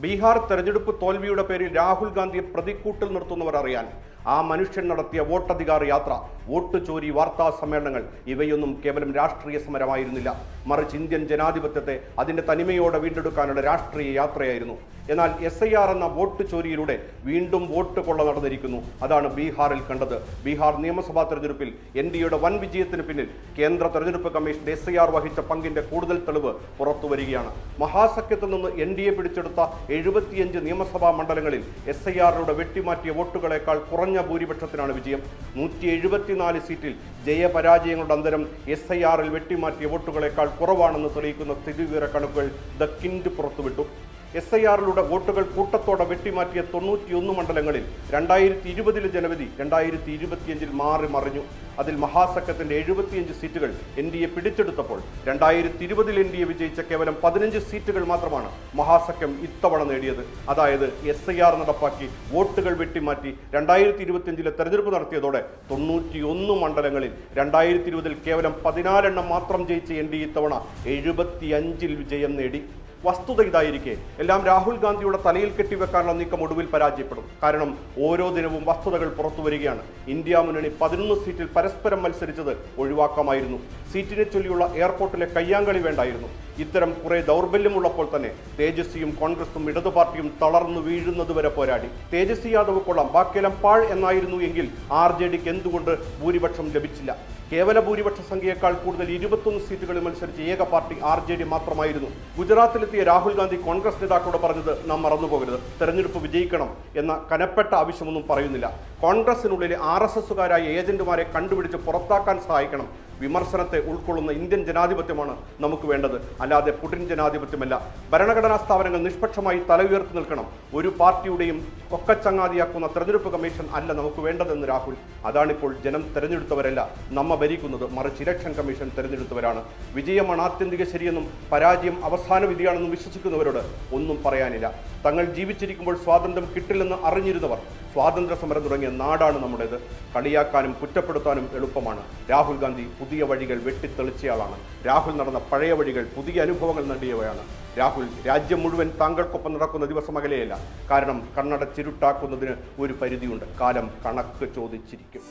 ബീഹാർ തെരഞ്ഞെടുപ്പ് തോൽവിയുടെ പേരിൽ രാഹുൽ ഗാന്ധിയെ പ്രതിക്കൂട്ടിൽ നിർത്തുന്നവർ അറിയാൻ ആ മനുഷ്യൻ നടത്തിയ വോട്ടധികാർ യാത്ര വോട്ട് ചോരി വാർത്താ സമ്മേളനങ്ങൾ ഇവയൊന്നും കേവലം രാഷ്ട്രീയ സമരമായിരുന്നില്ല. മറിച്ച് ഇന്ത്യൻ ജനാധിപത്യത്തെ അതിന്റെ തനിമയോടെ വീണ്ടെടുക്കാനുള്ള രാഷ്ട്രീയ യാത്രയായിരുന്നു. എന്നാൽ എസ് ഐ ആർ എന്ന വോട്ട് ചോരിയിലൂടെ വീണ്ടും വോട്ട് കൊള്ള നടന്നിരിക്കുന്നു. അതാണ് ബീഹാറിൽ കണ്ടത്. ബീഹാർ നിയമസഭാ തെരഞ്ഞെടുപ്പിൽ എൻ ഡി എയുടെ വൻ വിജയത്തിന് പിന്നിൽ കേന്ദ്ര തെരഞ്ഞെടുപ്പ് കമ്മീഷൻ എസ് ഐ ആർ വഹിച്ച പങ്കിന്റെ കൂടുതൽ തെളിവ് പുറത്തു വരികയാണ്. മഹാസഖ്യത്തിൽ നിന്ന് എൻ ഡി എ പിടിച്ചെടുത്ത എഴുപത്തിയഞ്ച് നിയമസഭാ മണ്ഡലങ്ങളിൽ എസ് ഐ ആറിലൂടെ വെട്ടിമാറ്റിയ വോട്ടുകളേക്കാൾ കുറഞ്ഞ ഭൂരിപക്ഷത്തിനാണ് വിജയം. നൂറ്റി എഴുപത്തിനാല് സീറ്റിൽ ജയപരാജയങ്ങളുടെ അന്തരം എസ് ഐ ആറിൽ വെട്ടിമാറ്റിയ വോട്ടുകളേക്കാൾ കുറവാണെന്ന് തെളിയിക്കുന്ന സ്ഥിതിവിവര കണക്കുകൾ ദ കിൻഡ് പുറത്തുവിട്ടു. എസ് ഐ ആറിലൂടെ വോട്ടുകൾ കൂട്ടത്തോടെ വെട്ടിമാറ്റിയ തൊണ്ണൂറ്റിയൊന്ന് മണ്ഡലങ്ങളിൽ രണ്ടായിരത്തി ഇരുപതിലെ ജനവധി രണ്ടായിരത്തി ഇരുപത്തിയഞ്ചിൽ മാറി മറിഞ്ഞു. അതിൽ മഹാസഖ്യത്തിന്റെ എഴുപത്തിയഞ്ച് സീറ്റുകൾ എൻ ഡി എ പിടിച്ചെടുത്തപ്പോൾ രണ്ടായിരത്തി ഇരുപതിൽ എൻ ഡി എ വിജയിച്ച കേവലം പതിനഞ്ച് സീറ്റുകൾ മാത്രമാണ് മഹാസഖ്യം ഇത്തവണ നേടിയത്. അതായത് എസ് ഐ ആർ നടപ്പാക്കി വോട്ടുകൾ വെട്ടിമാറ്റി രണ്ടായിരത്തി ഇരുപത്തിയഞ്ചിലെ തെരഞ്ഞെടുപ്പ് നടത്തിയതോടെ തൊണ്ണൂറ്റിയൊന്ന് മണ്ഡലങ്ങളിൽ രണ്ടായിരത്തി ഇരുപതിൽ കേവലം പതിനാലെണ്ണം മാത്രം ജയിച്ച എൻ ഡി ഇത്തവണ എഴുപത്തിയഞ്ചിൽ വിജയം നേടി. വസ്തുത ഇതായിരിക്കെ എല്ലാം രാഹുൽ ഗാന്ധിയുടെ തലയിൽ കെട്ടിവെക്കാനുള്ള നീക്കം ഒടുവിൽ പരാജയപ്പെടും. കാരണം ഓരോ ദിനവും വസ്തുതകൾ പുറത്തു വരികയാണ്. ഇന്ത്യ മുന്നണി പതിനൊന്ന് സീറ്റിൽ പരസ്പരം മത്സരിച്ചത് ഒഴിവാക്കാമായിരുന്നു. സീറ്റിനെ ചൊല്ലിയുള്ള എയർപോർട്ടിലെ കയ്യാങ്കളി വേണ്ടായിരുന്നു. ഇത്തരം കുറെ ദൗർബല്യമുള്ളപ്പോൾ തന്നെ തേജസ്വിയും കോൺഗ്രസും ഇടതു പാർട്ടിയും തളർന്നു വീഴുന്നതുവരെ പോരാടി. തേജസ്വി യാദവ് കൊള്ളാം. ബാക്കിയെല്ലാം പാഴ് എന്നായിരുന്നു എങ്കിൽ ആർ ജെ ഡിക്ക് എന്തുകൊണ്ട് ഭൂരിപക്ഷം ലഭിച്ചില്ല? കേവല ഭൂരിപക്ഷ സംഖ്യയേക്കാൾ കൂടുതൽ ഇരുപത്തൊന്ന് സീറ്റുകളിൽ മത്സരിച്ച ഏക പാർട്ടി ആർ ജെ ഡി മാത്രമായിരുന്നു. ഗുജറാത്തിലെത്തിയ രാഹുൽ ഗാന്ധി കോൺഗ്രസ് നേതാക്കളോട് പറഞ്ഞത് നാം മറന്നുപോകരുത് തെരഞ്ഞെടുപ്പ് വിജയിക്കണം എന്ന കനപ്പെട്ട ആവശ്യമൊന്നും പറയുന്നില്ല. കോൺഗ്രസിനുള്ളിലെ ആർ എസ് എസുകാരായ ഏജന്റുമാരെ കണ്ടുപിടിച്ച് പുറത്താക്കാൻ സഹായിക്കണം. വിമർശനത്തെ ഉൾക്കൊള്ളുന്ന ഇന്ത്യൻ ജനാധിപത്യമാണ് നമുക്ക് വേണ്ടത്. അല്ലാതെ പുടിൻ ജനാധിപത്യമല്ല. ഭരണഘടനാ സ്ഥാപനങ്ങൾ നിഷ്പക്ഷമായി തല ഉയർത്തി നിൽക്കണം. ഒരു പാർട്ടിയുടെയും കൊക്കച്ചങ്ങാതിയാക്കുന്ന തെരഞ്ഞെടുപ്പ് കമ്മീഷൻ അല്ല നമുക്ക് വേണ്ടതെന്ന് രാഹുൽ. അതാണിപ്പോൾ ജനം തെരഞ്ഞെടുത്തവരല്ല. നമ്മ ഭരിക്കുന്നത് മറിച്ച് ഇലക്ഷൻ കമ്മീഷൻ തെരഞ്ഞെടുത്തവരാണ്. വിജയമാണ് ആത്യന്തിക ശരിയെന്നും പരാജയം അവസാന വിധിയാണെന്നും വിശ്വസിക്കുന്നവരോട് ഒന്നും പറയാനില്ല. തങ്ങൾ ജീവിച്ചിരിക്കുമ്പോൾ സ്വാതന്ത്ര്യം കിട്ടില്ലെന്ന് അറിഞ്ഞിരുന്നവർ സ്വാതന്ത്ര്യ സമരം തുടങ്ങിയ നാടാണ് നമ്മുടേത്. കളിയാക്കാനും കുറ്റപ്പെടുത്താനും എളുപ്പമാണ്. രാഹുൽ ഗാന്ധി പുതിയ വഴികൾ വെട്ടിത്തെളിച്ചയാളാണ്. രാഹുൽ നടന്ന പഴയ വഴികൾ പുതിയ അനുഭവങ്ങൾ നേടിയവയാണ്. രാഹുൽ രാജ്യം മുഴുവൻ താങ്കൾക്കൊപ്പം നടക്കുന്ന ദിവസം അകലെയല്ല. കാരണം കണ്ണടച്ചിരുട്ടാക്കുന്നതിന് ഒരു പരിധിയുണ്ട്. കാലം കണക്ക് ചോദിച്ചിരിക്കും.